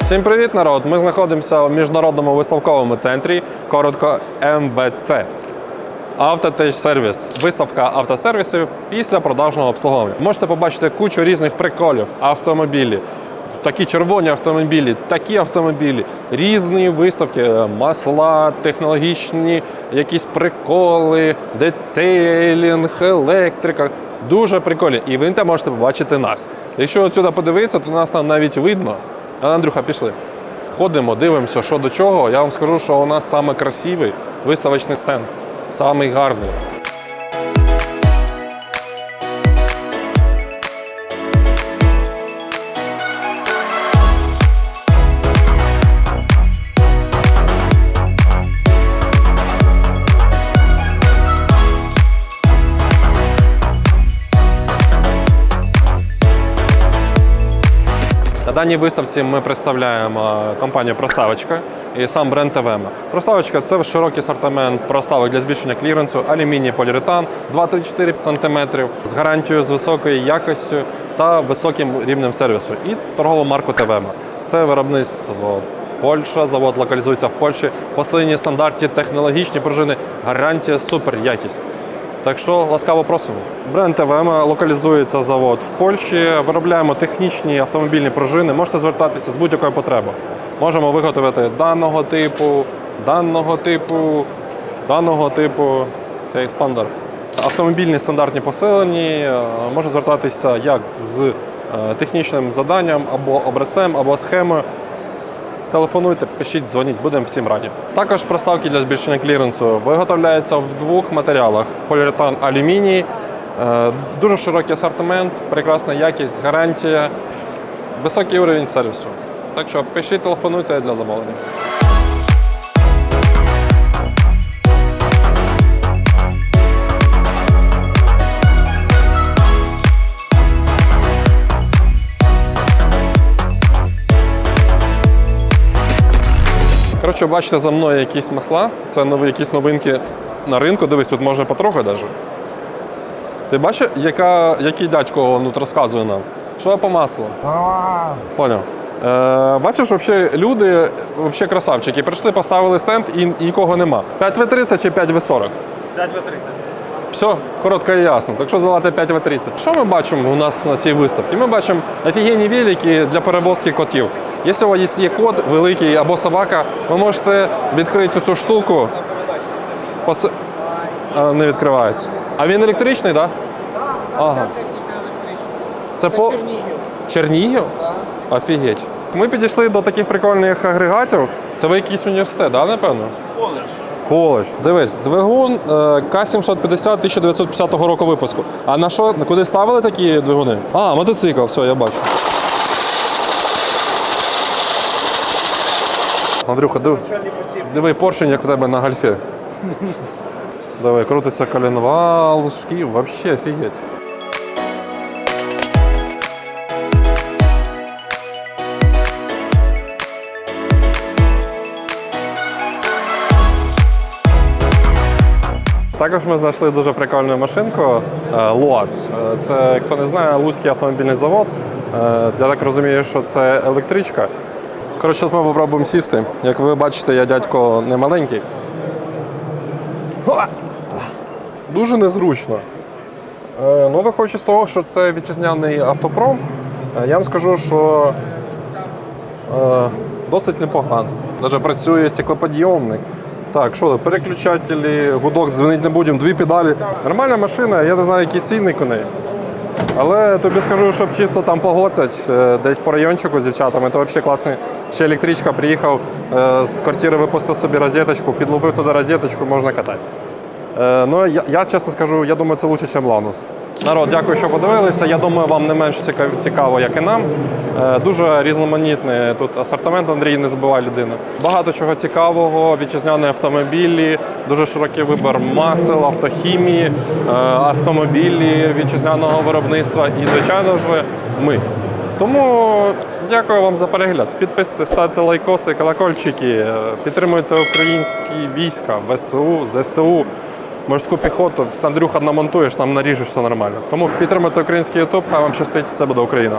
Всім привіт, народ! Ми знаходимося у міжнародному виставковому центрі, коротко МВЦ. Автотеч сервіс. Виставка автосервісів після продажного обслуговування. Можете побачити кучу різних приколів, автомобілі. Такі червоні автомобілі, такі автомобілі, різні виставки, е, масла, технологічні, якісь приколи, детейлінг, електрика. Дуже прикольні. І ви там можете побачити нас. Якщо отсюди подивитися, то нас там навіть видно. Андрюха, пішли. Ходимо, дивимося, що до чого. Я вам скажу, що у нас саме виставочний стенд, самий гарний. Даній виставці ми представляємо компанію Проставочка і сам бренд ТВМ. Проставочка це широкий асортимент проставок для збільшення кліренсу, алюміній, поліуретан 2-3-4 см з гарантією з високою якістю та високим рівнем сервісу. І торгову марку ТВМ. Це виробництво Польща, завод локалізується в Польщі. Посилені стандарти, технологічні пружини, гарантія, супер якість. Так що ласкаво просимо. Бренд ТВМ локалізується завод в Польщі. Виробляємо технічні автомобільні пружини. Можете звертатися з будь-якою потребою. Можемо виготовити даного типу, даного типу, даного типу. Це експандер. Автомобільні стандартні посилені. е, Може звертатися як з е, технічним заданням або образцем, або схемою. Телефонуйте, пишіть, дзвоніть, будемо всім раді. Також проставки для збільшення кліренсу виготовляються в двох матеріалах: поліуретан, алюміній. Е, Дуже широкий асортимент, прекрасна якість, гарантія, високий уровень сервісу. Так що пишіть, телефонуйте для замовлення. Коротше, бачите за мною якісь масла. Це нові якісь новинки на ринку. Дивись, тут можна потрохи навіть. Ти бачиш, яка, який дядько ну, розказує нам? Що по маслу? Поняв. Е, бачиш, вообще, люди вообще красавчики. Прийшли, поставили стенд і, нікого нема. 5В30 чи 5В40? 5 В30. Все, коротко і ясно. Так що залати 5В30. Що ми бачимо у нас на цій виставці? Ми бачимо офігенні велики для перевозки котів. Якщо у вас є кот великий або собака, ви можете відкрити цю штуку. Пос... А, не відкривається. А він електричний, так? Да? Ага. Вся техніка електрична. Це, Це по Чернігів. Чернігів? Да. Офігеть. Ми підійшли до таких прикольних агрегатів. Це ви якийсь університет, да, напевно? Коледж. Коледж. Дивись, двигун е, К750 1950 року випуску. А на що, куди ставили такі двигуни? А, мотоцикл, все, я бачу. Андрюха, диви, диви поршень, як в тебе на гольфі. Давай, крутиться коленвал, шків, взагалі офігеть. Також ми знайшли дуже прикольну машинку е, ЛУАЗ. Е, Це, хто не знає, Луцький автомобільний завод. Е, Я так розумію, що це електричка. Коротше, ми спробуємо сісти. Як ви бачите, я дядько не маленький. Дуже незручно. Е, Ну, виходячи з того, що це вітчизняний автопром, е, я вам скажу, що е, досить непогано. Навіть працює стеклоподйомник. Так, що, переключателі, гудок, дзвонити не будемо, дві педалі. Нормальна машина, я не знаю, який цінник у неї. Але тобі скажу, щоб чисто там погоцать е, десь по райончику з дівчатами, то взагалі класний. Ще електричка приїхав е, з квартири, випустив собі розеточку, підлупив туди розеточку, можна катати. Е, Ну, я, я чесно скажу, я думаю, це краще, ніж Ланус. Народ, дякую, що подивилися. Я думаю, вам не менш цікав- цікаво, як і нам. Е, Дуже різноманітний тут асортимент, Андрій, не забувай людину. Багато чого цікавого, вітчизняні автомобілі, дуже широкий вибір масел, автохімії, е, автомобілі вітчизняного виробництва і, звичайно ж, ми. Тому дякую вам за перегляд. Підписуйтесь, ставте лайкоси, колокольчики, е, підтримуйте українські війська, ВСУ, ЗСУ. Морську піхоту, Андрюха намонтуєш, там наріжеш, все нормально. Тому підтримати український ютуб, хай вам щастить, це буде Україна.